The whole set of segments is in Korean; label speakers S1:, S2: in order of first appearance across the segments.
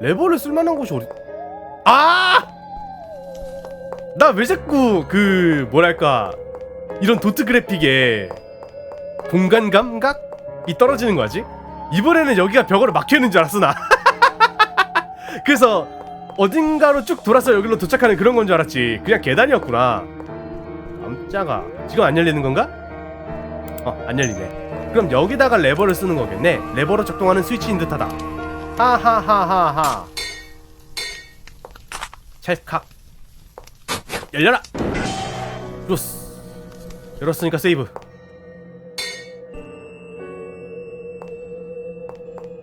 S1: 레버를 쓸만한 곳이 어디? 아! 나 왜 자꾸 그 뭐랄까 이런 도트 그래픽에 공간 감각이 떨어지는 거지? 이번에는 여기가 벽으로 막혀 있는 줄 알았어 나. 그래서 어딘가로 쭉 돌아서 여기로 도착하는 그런 건 줄 알았지. 그냥 계단이었구나. 깜짝아. 지금 안 열리는 건가? 어, 안 열리네. 그럼 여기다가 레버를 쓰는 거겠네. 레버로 작동하는 스위치인 듯하다. 하하하하하. 찰칵. 열려라. 좋스. 열었으니까 세이브.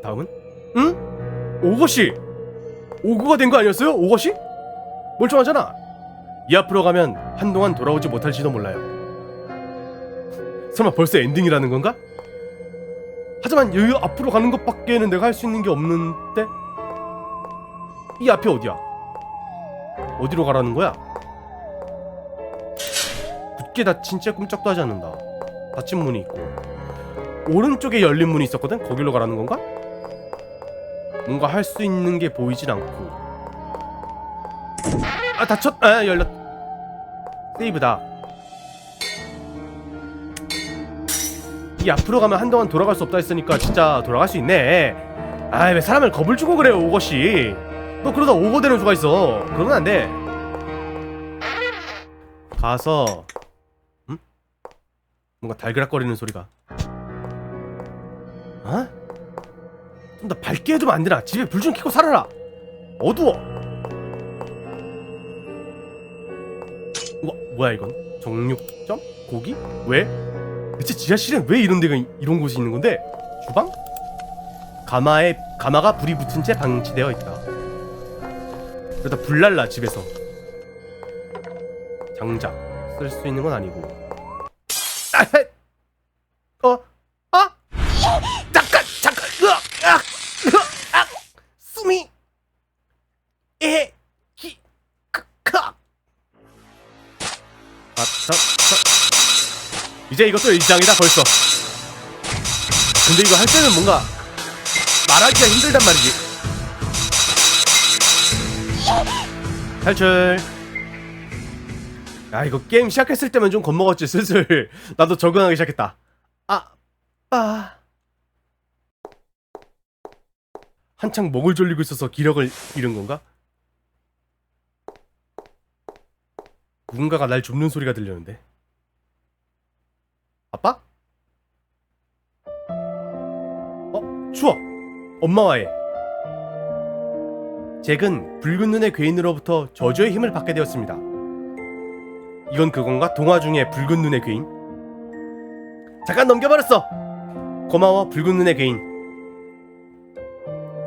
S1: 다음은? 응? 오것이 오구가 된 거 아니었어요? 오것이? 멀쩡하잖아. 이 앞으로 가면 한동안 돌아오지 못할지도 몰라요. 설마 벌써 엔딩이라는 건가? 하지만 여기 앞으로 가는 것밖에는 내가 할 수 있는 게 없는데 이 앞이 어디야? 어디로 가라는 거야? 굳게 닫힌 채 꼼짝도 하지 않는다. 닫힌 문이 있고 오른쪽에 열린 문이 있었거든. 거기로 가라는 건가? 뭔가 할 수 있는 게 보이진 않고 아 닫혔 아 열렸 세이브다 이 앞으로 가면 한동안 돌아갈 수 없다 했으니까 진짜 돌아갈 수 있네 아이 왜 사람을 겁을 주고 그래요 오것이 너 그러다 오고 되는 수가 있어 그러면 안돼 가서 음? 뭔가 달그락거리는 소리가 어? 좀 더 밝게 해두면 안 되나? 집에 불 좀 켜고 살아라. 어두워. 와 뭐야 이건? 정육점? 고기? 왜? 대체 지하실엔 왜 이런 데가 이- 이런 곳이 있는 건데? 주방? 가마에 가마가 불이 붙은 채 방치되어 있다. 그러다 불날라 집에서. 장작 쓸 수 있는 건 아니고. 아, 헤! 어? 아? 잠깐 잠깐 으악 으악 으악 숨이 에히크카 아차 이제 이것도 일장이다 벌써. 근데 이거 할 때는 뭔가 말하기가 힘들단 말이지. 탈출. 야 이거 게임 시작했을 때면 좀 겁먹었지 슬슬. 나도 적응하기 시작했다. 아빠. 한창 목을 졸리고 있어서 기력을 잃은 건가? 누군가가 날 줍는 소리가 들렸는데 추워! 엄마와의 잭은 붉은 눈의 괴인으로부터 저주의 힘을 받게 되었습니다 이건 그건가? 동화 중에 붉은 눈의 괴인? 잠깐 넘겨버렸어! 고마워 붉은 눈의 괴인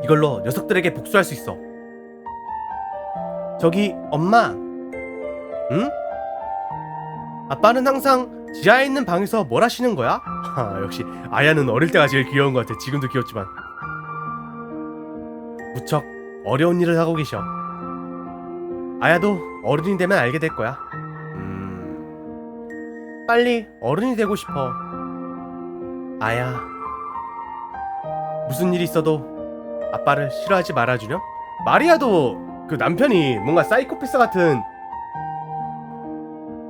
S1: 이걸로 녀석들에게 복수할 수 있어. 저기 엄마. 응? 아빠는 항상 지하에 있는 방에서 뭘 하시는 거야? 하, 역시 아야는 어릴 때가 제일 귀여운 것 같아. 지금도 귀엽지만. 무척 어려운 일을 하고 계셔. 아야도 어른이 되면 알게 될 거야. 음. 빨리 어른이 되고 싶어. 아야. 무슨 일이 있어도 아빠를 싫어하지 말아주렴? 마리아도 그 남편이 뭔가 사이코패스 같은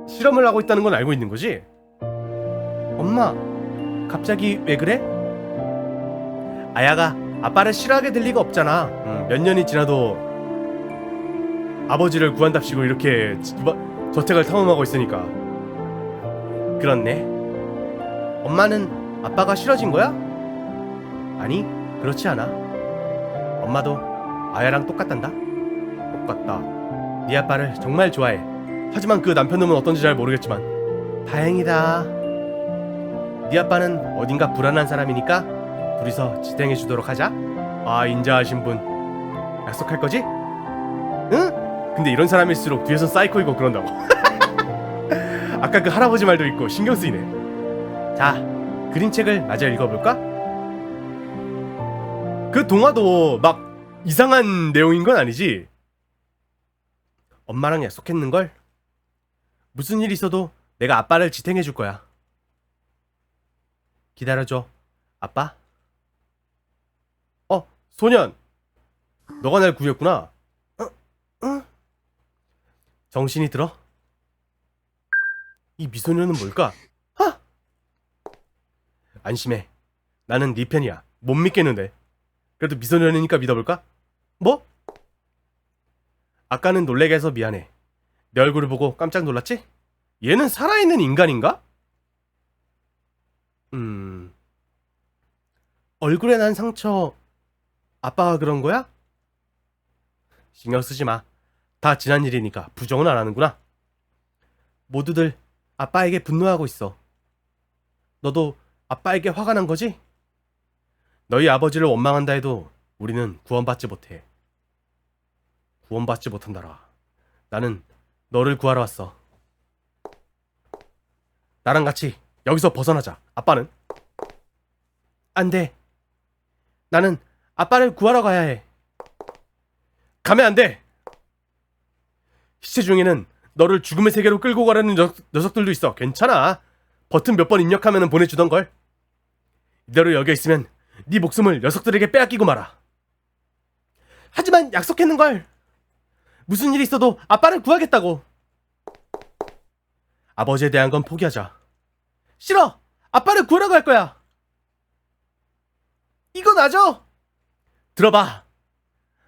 S1: 실험을 하고 있다는 건 알고 있는 거지? 엄마, 갑자기 왜 그래? 아야가 아빠를 싫어하게 될 리가 없잖아. 음, 몇 년이 지나도 아버지를 구한답시고 이렇게 지- 뭐- 저택을 탐험하고 있으니까. 그렇네. 엄마는 아빠가 싫어진 거야? 아니, 그렇지 않아. 엄마도 아야랑 똑같단다. 똑같다. 네 아빠를 정말 좋아해. 하지만 그 남편놈은 어떤지 잘 모르겠지만 다행이다. 네 아빠는 어딘가 불안한 사람이니까 둘이서 지탱해 주도록 하자. 아 인자하신 분 약속할 거지? 응? 근데 이런 사람일수록 뒤에서 사이코이고 그런다고. 아까 그 할아버지 말도 있고 신경 쓰이네. 자 그림책을 마저 읽어볼까? 그 동화도 막 이상한 내용인 건 아니지? 엄마랑 약속했는걸? 무슨 일 있어도 내가 아빠를 지탱해 줄 거야. 기다려줘. 아빠? 어, 소년. 너가 날 구했구나. 정신이 들어? 이 미소녀는 뭘까? 하! 안심해. 나는 네 편이야. 못 믿겠는데. 그래도 미소녀니까 믿어볼까? 뭐? 아까는 놀래게 해서 미안해. 내 얼굴을 보고 깜짝 놀랐지? 얘는 살아있는 인간인가? 음. 얼굴에 난 상처 아빠가 그런 거야? 신경 쓰지 마. 다 지난 일이니까 부정은 안 하는구나. 모두들 아빠에게 분노하고 있어. 너도 아빠에게 화가 난 거지? 너희 아버지를 원망한다 해도 우리는 구원받지 못해. 구원받지 못한다라. 나는 너를 구하러 왔어. 나랑 같이 여기서 벗어나자. 아빠는? 안 돼. 나는 아빠를 구하러 가야 해. 가면 안 돼. 시체 중에는 너를 죽음의 세계로 끌고 가려는 녀, 녀석들도 있어. 괜찮아. 버튼 몇 번 입력하면 보내주던 걸. 이대로 여기 있으면 네 목숨을 녀석들에게 빼앗기고 말아. 하지만 약속했는 걸. 무슨 일이 있어도 아빠를 구하겠다고. 아버지에 대한 건 포기하자. 싫어. 아빠를 구하러 갈 거야. 이거 나죠? 들어봐.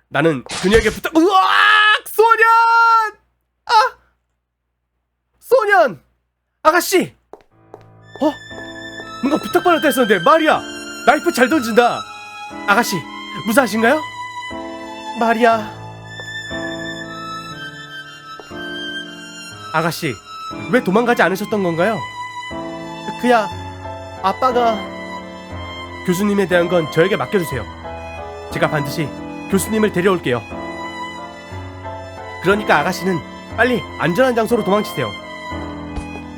S1: 나는 그녀에게 부탁. 으악! 소년! 아! 소년! 아가씨! 어? 뭔가 부탁받았다 했었는데 말이야. 나이프 잘 던진다. 아가씨, 무사하신가요? 마리아. 아가씨, 왜 도망가지 않으셨던 건가요? 그야 아빠가 교수님에 대한 건 저에게 맡겨주세요. 제가 반드시 교수님을 데려올게요. 그러니까 아가씨는 빨리 안전한 장소로 도망치세요.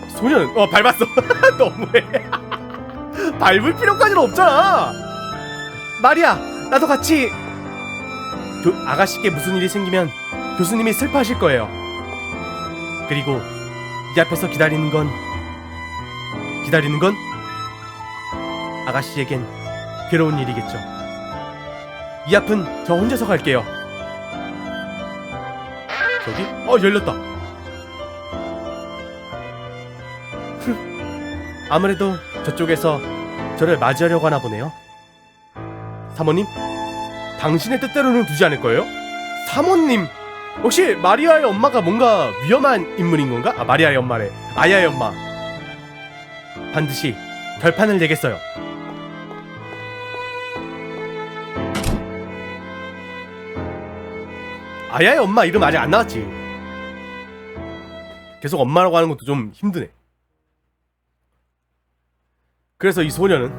S1: 소년, 어 밟았어. 너무해. 밟을 필요까지는 없잖아. 마리아, 나도 같이. 교, 아가씨께 무슨 일이 생기면 교수님이 슬퍼하실 거예요. 그리고 이 앞에서 기다리는 건 기다리는 건 아가씨에겐 괴로운 일이겠죠. 이 앞은 저 혼자서 갈게요. 저기? 어 열렸다. 흠, 아무래도 저쪽에서 저를 맞이하려고 하나 보네요. 사모님, 당신의 뜻대로는 두지 않을 거예요? 사모님, 혹시 마리아의 엄마가 뭔가 위험한 인물인 건가? 아 마리아의 엄마래. 아야의 엄마. 반드시 결판을 내겠어요. 아야의 엄마 이름 아직 안 나왔지. 계속 엄마라고 하는 것도 좀 힘드네. 그래서 이 소녀는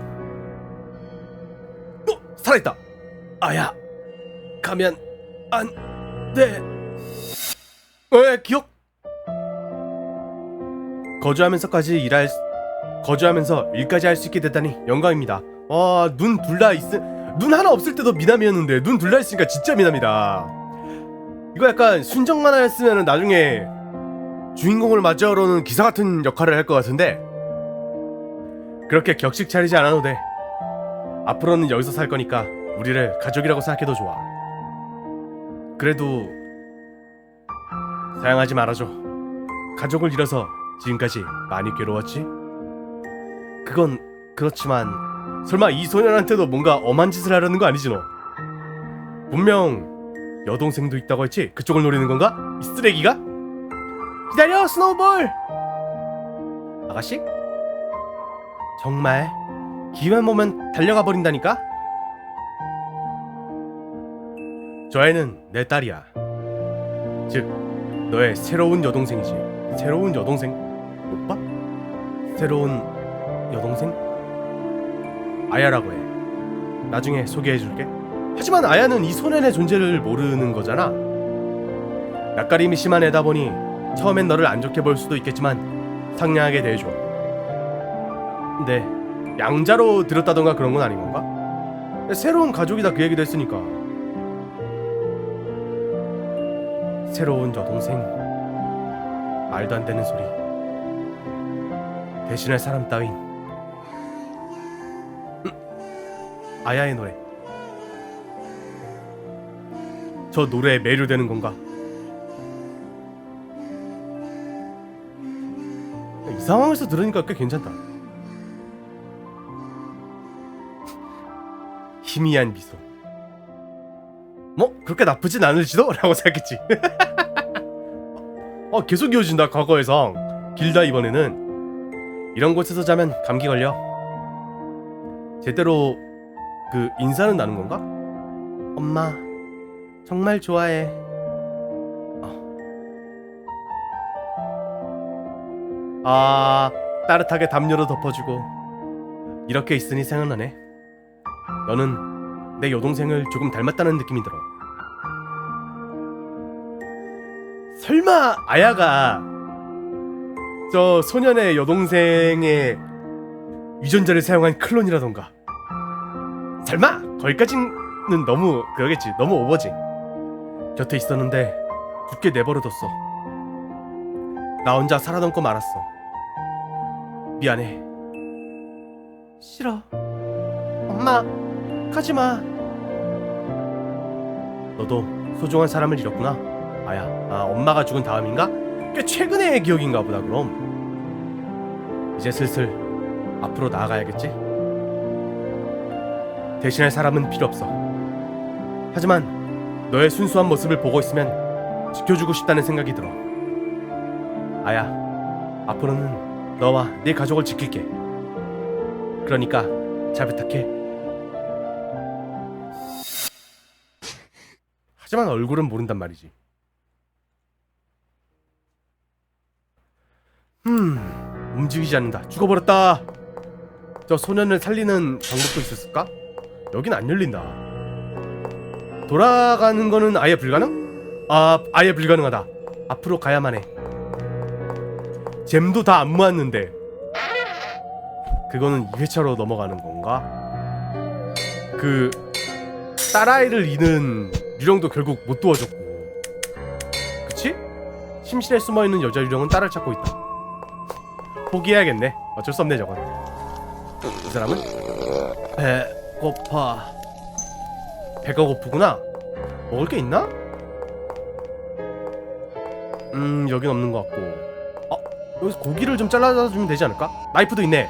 S1: 어 살아있다. 아야 가면 안 돼. 왜 기억? 거주하면서까지 일할 수- 거주하면서 일까지 할 수 있게 됐다니 영광입니다. 와, 눈 둘 다 있, 눈 하나 없을 때도 미남이었는데 눈 둘 다 있으니까 진짜 미남이다. 이거 약간 순정만 하였으면 나중에 주인공을 맞이하러는 기사 같은 역할을 할 것 같은데 그렇게 격식 차리지 않아도 돼. 앞으로는 여기서 살 거니까 우리를 가족이라고 생각해도 좋아. 그래도 사양하지 말아줘. 가족을 잃어서 지금까지 많이 괴로웠지? 그건 그렇지만 설마 이 소년한테도 뭔가 엄한 짓을 하려는 거 아니지 너? 분명 여동생도 있다고 했지? 그쪽을 노리는 건가? 이 쓰레기가? 기다려 스노우볼! 아가씨? 정말 기회만 보면 달려가 버린다니까? 저 애는 내 딸이야. 즉 너의 새로운 여동생이지. 새로운 여동생? 오빠? 새로운 여동생? 아야라고 해. 나중에 소개해줄게. 하지만 아야는 이 소년의 존재를 모르는 거잖아. 낯가림이 심한 애다 보니 처음엔 너를 안 좋게 볼 수도 있겠지만 상냥하게 대해줘. 근데 양자로 들었다던가 그런 건 아닌 건가? 새로운 가족이다 그 얘기도 했으니까. 새로운 여동생. 말도 안 되는 소리. 대신할 사람 따윈. 음, 아야의 노래. 저 노래에 매료되는 건가? 이 상황에서 들으니까 꽤 괜찮다. 희미한 미소. 뭐 그렇게 나쁘진 않을지도? 라고 생각했지. 어 계속 이어진다 과거에성. 길다 이번에는 이런 곳에서 자면 감기 걸려. 제대로 그 인사는 나는 건가? 엄마 정말 좋아해. 아. 아 따뜻하게 담요로 덮어주고 이렇게 있으니 생각나네. 너는 내 여동생을 조금 닮았다는 느낌이 들어. 설마 아야가 저 소년의 여동생의 유전자를 사용한 클론이라던가. 설마 거기까지는 너무 그러겠지. 너무 오버지. 곁에 있었는데 굳게 내버려뒀어. 나 혼자 살아남고 말았어. 미안해. 싫어. 엄마, 가지 마. 너도 소중한 사람을 잃었구나. 아야, 아, 엄마가 죽은 다음인가? 꽤 최근의 기억인가 보다, 그럼. 이제 슬슬 앞으로 나아가야겠지? 대신할 사람은 필요 없어. 하지만 너의 순수한 모습을 보고 있으면 지켜주고 싶다는 생각이 들어. 아야, 앞으로는 너와 네 가족을 지킬게. 그러니까 잘 부탁해. 하지만 얼굴은 모른단 말이지. 음, 움직이지 않는다. 죽어버렸다. 저 소년을 살리는 방법도 있었을까? 여긴 안 열린다. 돌아가는 거는 아예 불가능? 아, 아예 불가능하다. 앞으로 가야만 해. 잼도 다 안 모았는데. 그거는 2회차로 넘어가는 건가? 그 딸아이를 잃은 유령도 결국 못 도와줬고. 그치? 심실에 숨어있는 여자 유령은 딸을 찾고 있다. 포기해야겠네. 어쩔 수 없네 저건. 이 사람은 배고파. 배가 고프구나. 먹을 게 있나? 음 여긴 없는 것 같고. 어 여기서 고기를 좀 잘라다 주면 되지 않을까? 나이프도 있네.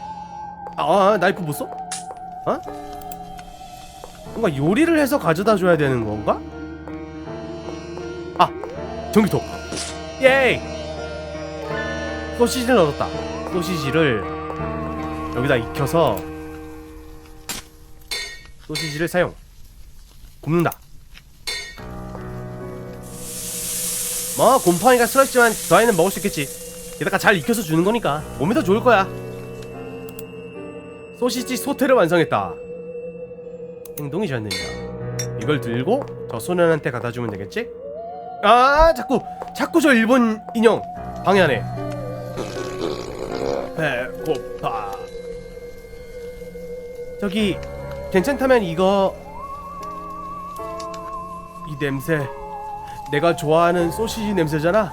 S1: 아, 아 나이프 못 써? 어? 뭔가 요리를 해서 가져다 줘야 되는 건가? 아 전기톱. 예이. 소시지를 얻었다. 소시지를 여기다 익혀서 소시지를 사용. 굽는다. 뭐 곰팡이가 쓰러지만 그 아이는 먹을 수 있겠지. 게다가 잘 익혀서 주는 거니까 몸에 더 좋을 거야. 소시지 소테를 완성했다. 행동이 좋았느냐. 이걸 들고 저 소년한테 갖다 주면 되겠지? 아 자꾸 자꾸 저 일본 인형 방해하네. 배고파. 저기 괜찮다면 이거 이 냄새 내가 좋아하는 소시지 냄새잖아.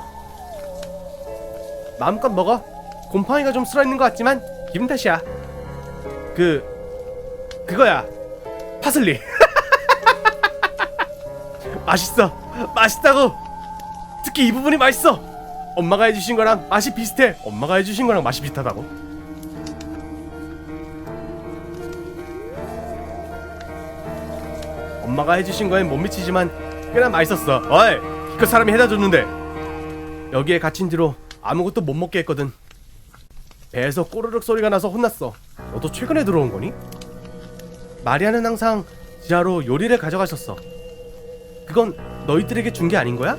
S1: 마음껏 먹어. 곰팡이가 좀 쓸어 있는 것 같지만 기분 탓이야. 그 그거야. 파슬리. 맛있어. 맛있다고. 특히 이 부분이 맛있어. 엄마가 해주신 거랑 맛이 비슷해. 엄마가 해주신 거랑 맛이 비슷하다고. 엄마가 해주신 거엔 못 미치지만 꽤나 맛있었어. 어이, 기껏 사람이 해다 줬는데 여기에 갇힌 뒤로 아무것도 못 먹게 했거든. 배에서 꼬르륵 소리가 나서 혼났어. 너도 최근에 들어온 거니? 마리아는 항상 지하로 요리를 가져가셨어. 그건 너희들에게 준 게 아닌 거야?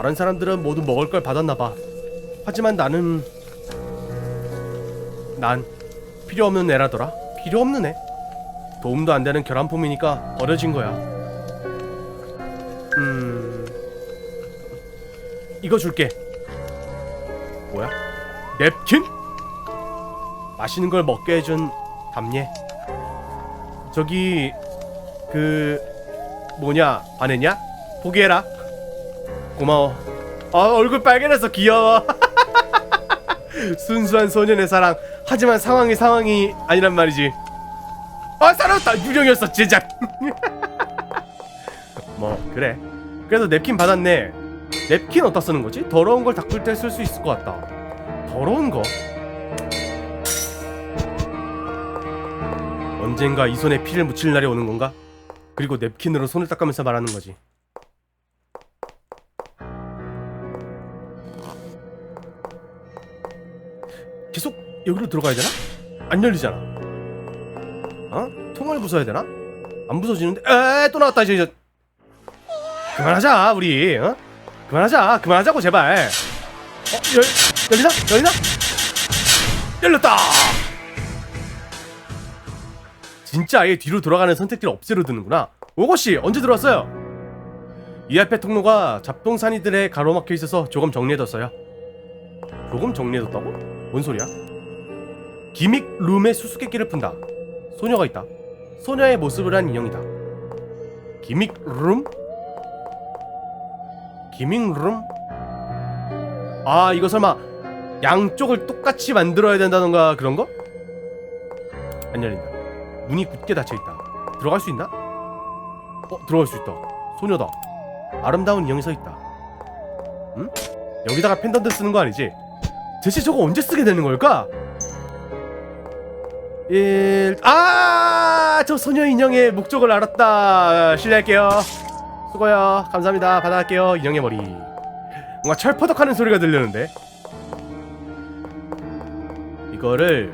S1: 다른 사람들은 모두 먹을 걸 받았나 봐. 하지만 나는 난 필요 없는 애라더라. 필요 없는 애. 도움도 안 되는 결함품이니까 버려진 거야. 음. 이거 줄게. 뭐야? 냅킨? 맛있는 걸 먹게 해준 담례. 저기 그 뭐냐 반했냐? 포기해라. 고마워. 아 얼굴 빨개졌어 귀여워. 순수한 소년의 사랑. 하지만 상황이 상황이 아니란 말이지. 아 살았다 유령이었어 제작. 뭐 그래 그래도 냅킨 받았네 냅킨 어디다 쓰는 거지? 더러운 걸 닦을 때 쓸 수 있을 것 같다 더러운 거 언젠가 이 손에 피를 묻힐 날이 오는 건가? 그리고 냅킨으로 손을 닦으면서 말하는 거지 여기로 들어가야 되나? 안 열리잖아 어? 통을 부숴야 되나? 안 부서지는데 에또 나왔다 이제 이제. 그만하자 우리 어? 그만하자 그만하자고 제발 어? 열, 열리나? 열리나? 열렸다 진짜 아예 뒤로 돌아가는 선택지를 없애려 드는구나 오고씨 언제 들어왔어요? 이 앞에 통로가 잡동사니들에 가로막혀 있어서 조금 정리해뒀어요 조금 정리해뒀다고? 뭔 소리야? 기믹 룸에 수수께끼를 푼다 소녀가 있다 소녀의 모습을 한 인형이다 기믹 룸? 기믹 룸? 아 이거 설마 양쪽을 똑같이 만들어야 된다던가 그런 거? 안 열린다 문이 굳게 닫혀 있다 들어갈 수 있나? 어 들어갈 수 있다 소녀다 아름다운 인형이 서 있다 응? 여기다가 펜던트 쓰는 거 아니지? 대체 저거 언제 쓰게 되는 걸까? 일... 아! 저 소녀 인형의 목적을 알았다. 실례할게요. 수고요. 감사합니다. 받아갈게요. 인형의 머리. 뭔가 철퍼덕 하는 소리가 들리는데. 이거를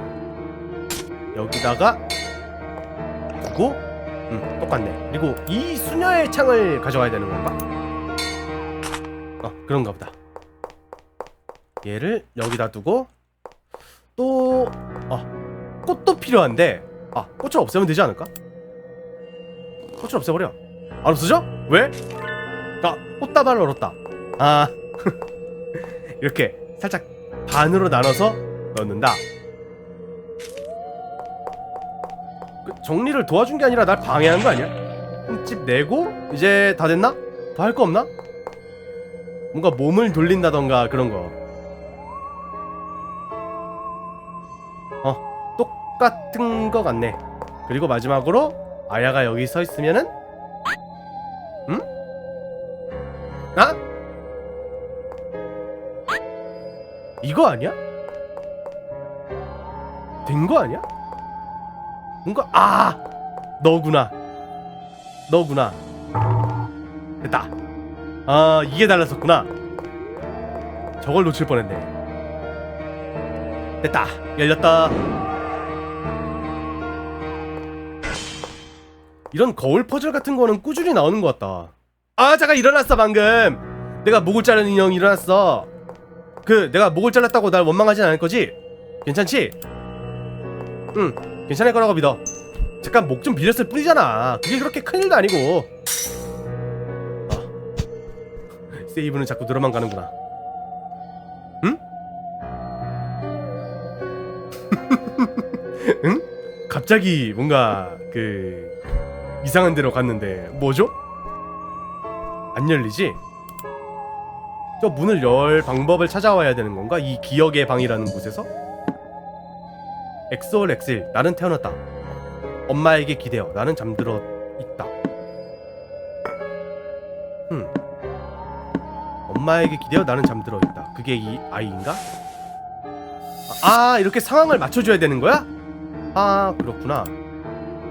S1: 여기다가 두고 음, 똑같네. 그리고 이 수녀의 창을 가져가야 되는 건가? 어, 그런가 보다. 얘를 여기다 두고 또 아, 꽃도 필요한데 아 꽃을 없애면 되지 않을까? 꽃을 없애버려 안 없어져? 왜? 아 꽃다발을 얻었다 아 이렇게 살짝 반으로 나눠서 넣는다 그 정리를 도와준 게 아니라 날 방해한 거 아니야? 흠집 내고 이제 다 됐나? 더 할 거 없나? 뭔가 몸을 돌린다던가 그런 거 똑같은 거 같네. 그리고 마지막으로 아야가 여기 서 있으면은 응? 아? 이거 아니야? 된 거 아니야? 뭔가 아 너구나 너구나 됐다 아 이게 달랐었구나 저걸 놓칠 뻔했네 됐다 열렸다 이런 거울 퍼즐 같은 거는 꾸준히 나오는 것 같다 아 잠깐 일어났어 방금 내가 목을 자른 인형 일어났어 그 내가 목을 잘랐다고 날 원망하진 않을 거지? 괜찮지? 응 괜찮을 거라고 믿어 잠깐 목 좀 빌렸을 뿐이잖아 그게 그렇게 큰일도 아니고 아, 세이브는 자꾸 늘어만 가는구나 응? 응? 갑자기 뭔가 그 이상한 데로 갔는데 뭐죠? 안 열리지? 저 문을 열 방법을 찾아와야 되는 건가? 이 기억의 방이라는 곳에서? 엑소얼 엑셀 나는 태어났다 엄마에게 기대어 나는 잠들어 있다 음 엄마에게 기대어 나는 잠들어 있다 그게 이 아이인가? 아 이렇게 상황을 맞춰줘야 되는 거야? 아 그렇구나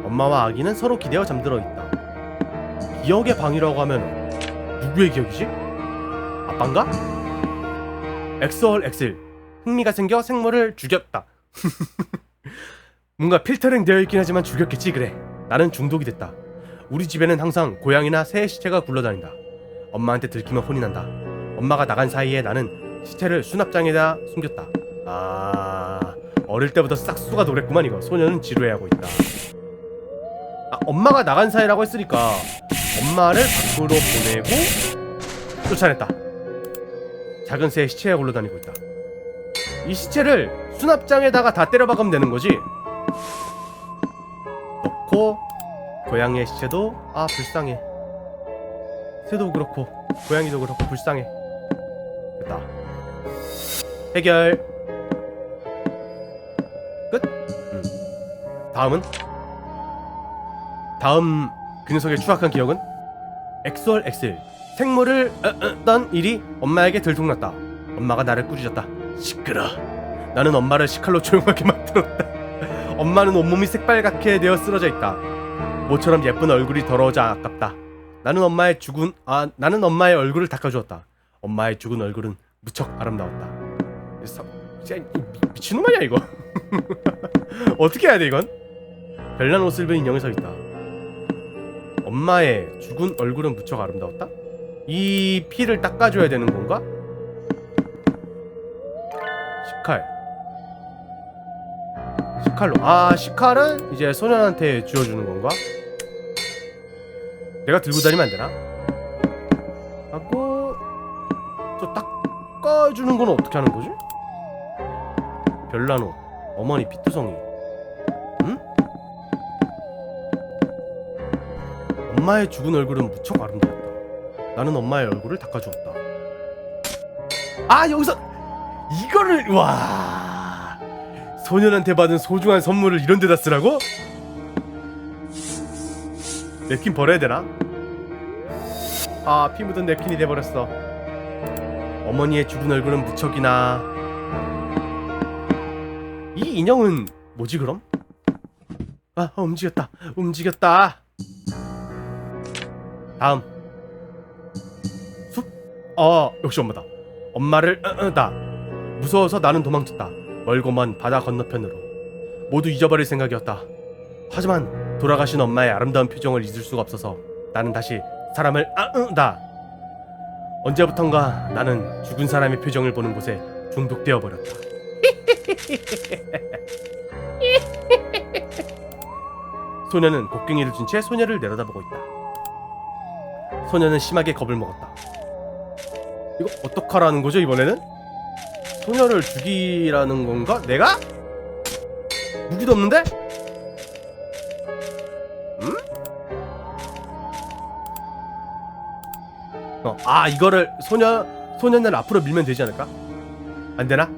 S1: 엄마와 아기는 서로 기대어 잠들어 있다. 기억의 방이라고 하면 누구의 기억이지? 아빠인가? 엑소얼 엑셀 흥미가 생겨 생물을 죽였다. 뭔가 필터링 되어 있긴 하지만 죽였겠지 그래. 나는 중독이 됐다. 우리 집에는 항상 고양이나 새 시체가 굴러다닌다. 엄마한테 들키면 혼이 난다. 엄마가 나간 사이에 나는 시체를 수납장에다 숨겼다. 아 어릴 때부터 싹수가 노랬구만 이거. 소녀는 지루해하고 있다 아 엄마가 나간 사이라고 했으니까 엄마를 밖으로 보내고 쫓아냈다. 작은 새 시체가 굴러다니고 있다. 이 시체를 수납장에다가 다 때려 박으면 되는 거지? 넣고 고양이의 시체도 아 불쌍해. 새도 그렇고 고양이도 그렇고 불쌍해. 됐다. 해결. 끝. 음. 다음은 다음 그 녀석의 추악한 기억은 엑솔 엑셀 생물을 던 일이 엄마에게 들통났다. 엄마가 나를 꾸짖었다. 시끄러. 나는 엄마를 식칼로 조용하게 만들었다. 엄마는 온몸이 새빨갛게 되어 쓰러져 있다. 모처럼 예쁜 얼굴이 더러워져 아깝다. 나는 엄마의 죽은 아 나는 엄마의 얼굴을 닦아주었다. 엄마의 죽은 얼굴은 무척 아름다웠다. 미친놈 아니야 이거? 어떻게 해야 돼 이건? 별난 옷을 입은 인형이 서 있다. 엄마의 죽은 얼굴은 무척 아름다웠다? 이 피를 닦아줘야 되는 건가? 시칼 시칼로 아 시칼은 이제 소년한테 쥐어주는 건가? 내가 들고 다니면 안 되나? 하고 저 닦아주는 건 어떻게 하는 거지? 별나노 어머니 피투성이 엄마의 죽은 얼굴은 무척 아름다웠다. 나는 엄마의 얼굴을 닦아주었다. 아 여기서 이거를 와! 소년한테 받은 소중한 선물을 이런 데다 쓰라고? 냅킨 버려야 되나? 아 피 묻은 냅킨이 돼버렸어. 어머니의 죽은 얼굴은 무척이나. 이 인형은 뭐지 그럼? 아 어, 움직였다. 움직였다 다음. 숲? 어 역시 엄마다. 엄마를 어, 어, 다 무서워서 나는 도망쳤다. 멀고 먼 바다 건너편으로. 모두 잊어버릴 생각이었다. 하지만 돌아가신 엄마의 아름다운 표정을 잊을 수가 없어서 나는 다시 사람을 아으다 언제부턴가 나는 죽은 사람의 표정을 보는 곳에 중독되어 버렸다. 소녀는 곡괭이를 쥔 채 소녀를 내려다보고 있다 소녀는 심하게 겁을 먹었다 이거 어떡하라는 거죠 이번에는? 소녀를 죽이라는 건가? 내가? 무기도 없는데? 음? 어, 아 이거를 소녀 소년을 앞으로 밀면 되지 않을까? 안 되나?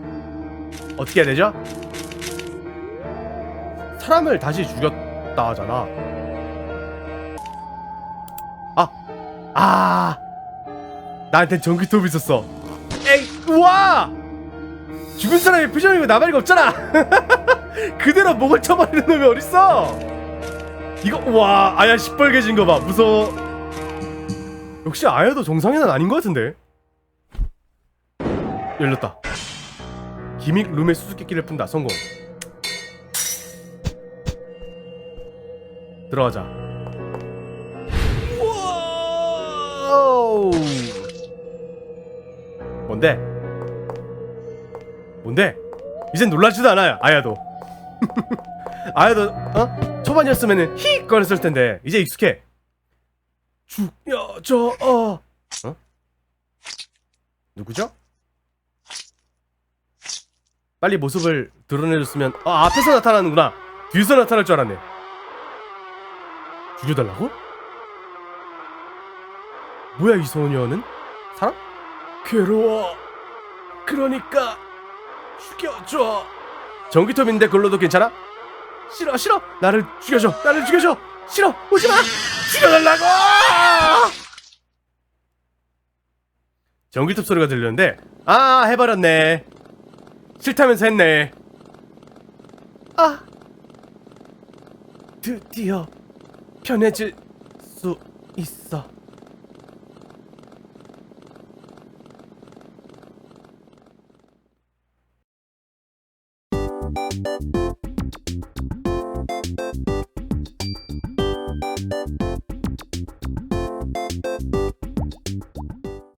S1: 어떻게 해야 되죠? 사람을 다시 죽였다 하잖아. 아, 아, 나한테 전기톱 있었어. 에이, 우와! 죽은 사람의 표정이고 나 말고 없잖아. 그대로 목을 쳐버리는 놈이 어딨어? 이거 와, 아야 시뻘개진 거 봐, 무서워. 역시 아야도 정상인은 아닌 것 같은데. 열렸다. 기믹 룸의 수수께끼를 푼다. 성공. 들어가자. 우와! 뭔데? 뭔데? 이젠 놀라지도 않아요. 아야도. 아야도 어? 초반이었으면은 히 거렸을 텐데 이제 익숙해. 죽여줘. 어. 어? 누구죠? 빨리 모습을 드러내줬으면 아 앞에서 나타나는구나 뒤에서 나타날 줄 알았네 죽여달라고? 뭐야 이 소녀는? 사람? 괴로워 그러니까 죽여줘 전기톱인데 그걸로도 괜찮아? 싫어 싫어 나를 죽여줘 나를 죽여줘 싫어 오지 마 죽여달라고 전기톱 소리가 들렸는데 아 해버렸네 싫다면서 했네. 아, 드디어 편해질 수 있어.